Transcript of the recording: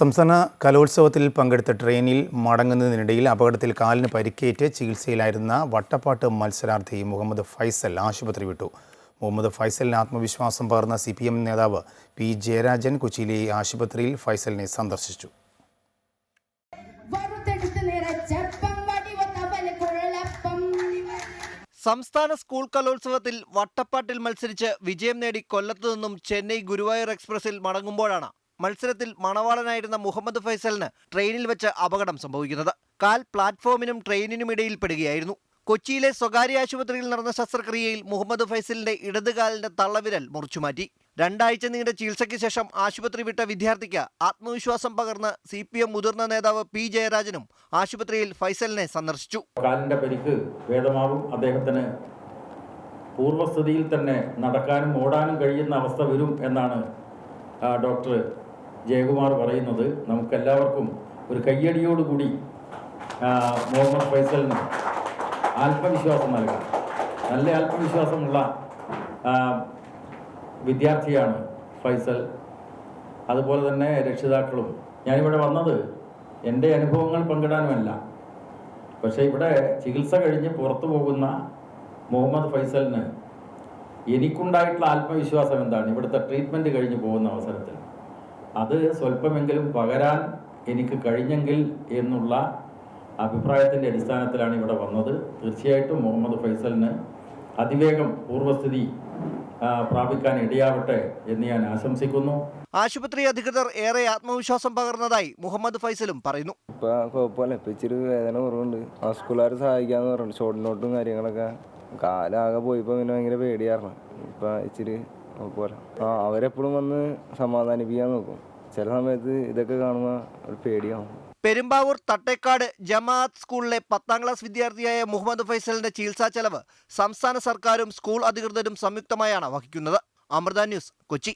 സംസ്ഥാന കലോത്സവത്തിൽ പങ്കെടുത്ത ട്രെയിനിൽ മടങ്ങുന്നതിനിടയിൽ അപകടത്തിൽ കാലിന് പരിക്കേറ്റ് ചികിത്സയിലായിരുന്ന വട്ടപ്പാട്ട് മത്സരാർത്ഥി മുഹമ്മദ് ഫൈസൽ ആശുപത്രി വിട്ടു. മുഹമ്മദ് ഫൈസലിന് ആത്മവിശ്വാസം പകർന്ന സി പി എം നേതാവ് പി ജയരാജൻ കൊച്ചിയിലെ ആശുപത്രിയിൽ ഫൈസലിനെ സന്ദർശിച്ചു. സംസ്ഥാന സ്കൂൾ കലോത്സവത്തിൽ വട്ടപ്പാട്ടിൽ മത്സരിച്ച് വിജയം നേടി കൊല്ലത്തു നിന്നും ചെന്നൈ ഗുരുവായൂർ എക്സ്പ്രസിൽ മടങ്ങുമ്പോഴാണ് മത്സരത്തിൽ മണവാളനായിരുന്ന മുഹമ്മദ് ഫൈസലിന് ട്രെയിനിൽ വെച്ച് അപകടം സംഭവിക്കുന്നത്. കാൽ പ്ലാറ്റ്ഫോമിനും ട്രെയിനിനും പെടുകയായിരുന്നു. കൊച്ചിയിലെ സ്വകാര്യ ആശുപത്രിയിൽ നടന്ന ശസ്ത്രക്രിയയിൽ മുഹമ്മദ് ഫൈസലിന്റെ ഇടതുകാലിന്റെ തള്ളവിരൽ മുറിച്ചുമാറ്റി. രണ്ടാഴ്ച നീണ്ട ചികിത്സയ്ക്ക് ശേഷം ആശുപത്രി വിട്ട വിദ്യാർത്ഥിക്ക് ആത്മവിശ്വാസം പകർന്ന് സി പി എം മുതിർന്ന നേതാവ് പി ജയരാജനും ആശുപത്രിയിൽ ഫൈസലിനെ സന്ദർശിച്ചു. കാലിന്റെ പരിക്ക് ഭേദമാവും. അദ്ദേഹത്തിന് പൂർവസ്ഥിതിയിൽ തന്നെ നടക്കാനും ഓടാനും കഴിയുന്ന അവസ്ഥ വരും എന്നാണ് ഡോക്ടർ ജയകുമാർ പറയുന്നത് നമുക്കെല്ലാവർക്കും ഒരു കയ്യടിയോടുകൂടി മുഹമ്മദ് ഫൈസലിന് ആത്മവിശ്വാസം നൽകാം നല്ല ആത്മവിശ്വാസമുള്ള വിദ്യാർത്ഥിയാണ് ഫൈസൽ. അതുപോലെ തന്നെ രക്ഷിതാക്കളും. ഞാനിവിടെ വന്നത് എന്റെ അനുഭവങ്ങൾ പങ്കിടാനുമല്ല. പക്ഷേ ഇവിടെ ചികിത്സ കഴിഞ്ഞ് പുറത്തു പോകുന്ന മുഹമ്മദ് ഫൈസലിന് എനിക്കുണ്ടായിട്ടുള്ള ആത്മവിശ്വാസം എന്താണ്? ഇവിടുത്തെ ട്രീറ്റ്മെന്റ് കഴിഞ്ഞ് പോകുന്ന അവസരത്തിൽ. അത് സ്വല്പമെങ്കിലും പകരാൻ എനിക്ക് കഴിഞ്ഞെങ്കിൽ എന്നുള്ള അഭിപ്രായത്തിന്റെ അടിസ്ഥാനത്തിലാണ് ഇവിടെ വന്നത്. തീർച്ചയായിട്ടും മുഹമ്മദ് ഫൈസലിന് അതിവേഗം പൂർവസ്ഥിതി പ്രാപിക്കാൻ ഇടയാവട്ടെ എന്ന് ഞാൻ ആശംസിക്കുന്നു. ആശുപത്രി അധികൃതർ ഏറെ ആത്മവിശ്വാസം പകർന്നതായി മുഹമ്മദ് ഫൈസലും പറയുന്നു. ഇപ്പൊ കുഴപ്പമില്ല. ഇപ്പൊ ഇച്ചിരി വേദന കുറവുണ്ട്. ആ സ്കൂളുകാർ സഹായിക്കാന്ന് പറഞ്ഞു ഷോർട്ട് നോട്ടും കാര്യങ്ങളൊക്കെ. കാലാകെ പോയിപ്പോ പിന്നെ ഭയങ്കര പേടിയായിരുന്നു. ഇപ്പൊ ഇച്ചിരി കുഴപ്പമില്ല ആ അവരെപ്പോഴും വന്ന് സമാധാനിപ്പിക്കാൻ നോക്കും. ചില സമയത്ത് ഇതൊക്കെ കാണുമ്പോൾ ഒരു പേടിയാവും. പെരുമ്പാവൂർ തട്ടേക്കാട് ജമാഅത്ത് സ്കൂളിലെ പത്താം ക്ലാസ് വിദ്യാർത്ഥിയായ മുഹമ്മദ് ഫൈസലിന്റെ ചികിത്സാ ചെലവ് സംസ്ഥാന സർക്കാരും സ്കൂൾ അധികൃതരും സംയുക്തമായാണ് വഹിക്കുന്നത്. അമൃത ന്യൂസ് കൊച്ചി.